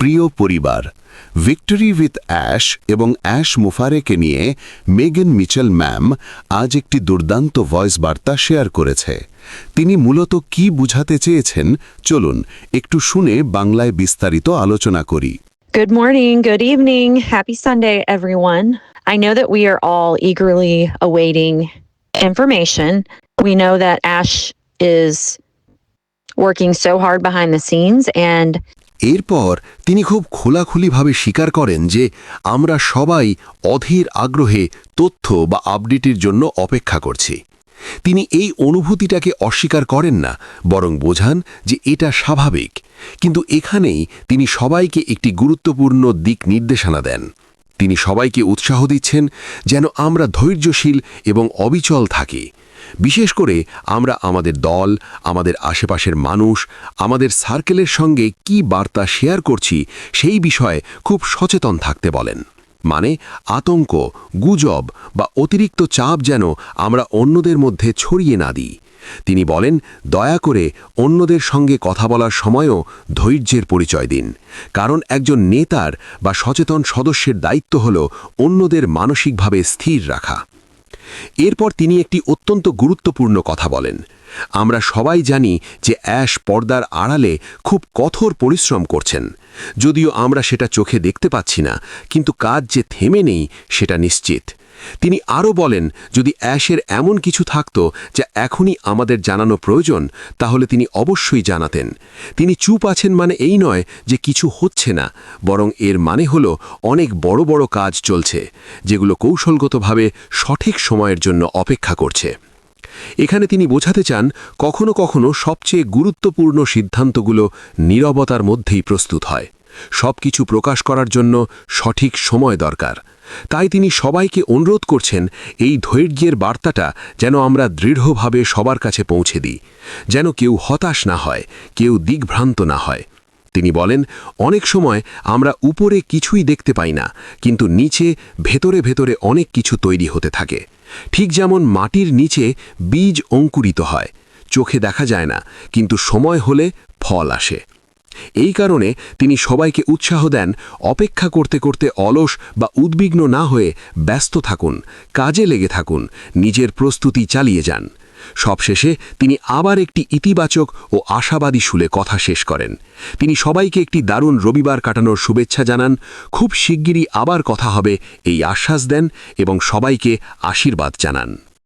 প্রিয় পরিবার victory with ash এবং অ্যাশ মুফারেকে নিয়ে মেগেন মিচেল ম্যাম আজ একটি দুর্দান্ত ভয়েস বার্তা শেয়ার করেছে তিনি মূলত কি বুঝাতে চেয়েছেন চলুন একটু শুনে বাংলায় বিস্তারিত আলোচনা করি Good morning, good evening, happy Sunday, everyone. I know that we are all eagerly awaiting information. We know that Ash is working so hard behind the scenes, and এরপর তিনি খুব খোলাখুলিভাবে স্বীকার করেন যে আমরা সবাই অধীর আগ্রহে তথ্য বা আপডেটের জন্য অপেক্ষা করছি। তিনি এই অনুভূতিটাকে অস্বীকার করেন না, বরং বোঝান যে এটা স্বাভাবিক। কিন্তু এখানেই তিনি সবাইকে একটি গুরুত্বপূর্ণ দিক নির্দেশনা দেন। তিনি সবাইকে উৎসাহ দিচ্ছেন যেন আমরা ধৈর্যশীল এবং অবিচল থাকি। বিশেষ করে আমরা আমাদের দল, আমাদের আশেপাশের মানুষ, আমাদের সার্কেলের সঙ্গে কি বার্তা শেয়ার করছি সেই বিষয়ে খুব সচেতন থাকতে বলেন। মানে আতঙ্ক, গুজব বা অতিরিক্ত চাপ যেন আমরা অন্যদের মধ্যে ছড়িয়ে না দিই। তিনি বলেন, দয়া করে অন্যদের সঙ্গে কথা বলার সময়ও ধৈর্যের পরিচয় দিন। কারণ একজন নেতার বা সচেতন সদস্যের দায়িত্ব হল অন্যদের মানসিকভাবে স্থির রাখা। এরপর তিনি একটি অত্যন্ত গুরুত্বপূর্ণ কথা বলেন। আমরা সবাই জানি যে অ্যাশ পর্দার আড়ালে খুব কঠোর পরিশ্রম করছেন। যদিও আমরা সেটা চোখে দেখতে পাচ্ছি না, কিন্তু কাজ যে থেমে নেই সেটা নিশ্চিত। তিনি আরও বলেন, যদি অ্যাশের এমন কিছু থাকত যা এখনই আমাদের জানানো প্রয়োজন, তাহলে তিনি অবশ্যই জানাতেন। তিনি চুপ আছেন মানে এই নয় যে কিছু হচ্ছে না, বরং এর মানে হল অনেক বড় বড় কাজ চলছে, যেগুলো কৌশলগতভাবে সঠিক সময়ের জন্য অপেক্ষা করছে। এখানে তিনি বোঝাতে চান, কখনো কখনো সবচেয়ে গুরুত্বপূর্ণ সিদ্ধান্তগুলো নীরবতার মধ্যেই প্রস্তুত হয়। সব কিছু প্রকাশ করার জন্য সঠিক সময় দরকার। তাই তিনি সবাইকে অনুরোধ করছেন, এই ধৈর্যের বার্তাটা যেন আমরা দৃঢ়ভাবে সবার কাছে পৌঁছে দিই, যেন কেউ হতাশ না হয়, কেউ দিগ্ভ্রান্ত না হয়। তিনি বলেন, অনেক সময় আমরা উপরে কিছুই দেখতে পাই না, কিন্তু নিচে, ভেতরে ভেতরে অনেক কিছু তৈরি হতে থাকে। ঠিক যেমন মাটির নিচে বীজ অঙ্কুরিত হয়, চোখে দেখা যায় না, কিন্তু সময় হলে ফল আসে। এই কারণে তিনি সবাইকে উৎসাহ দেন, অপেক্ষা করতে করতে অলস বা উদ্বিগ্ন না হয়ে ব্যস্ত থাকুন, কাজে লেগে থাকুন, নিজের প্রস্তুতি চালিয়ে যান। সবশেষে তিনি আবার একটি ইতিবাচক ও আশাবাদী সুলে কথা শেষ করেন। তিনি সবাইকে একটি দারুণ রবিবার কাটানোর শুভেচ্ছা জানান, খুব শিগগিরই আবার কথা হবে, এই আশ্বাস দেন এবং সবাইকে আশীর্বাদ জানান।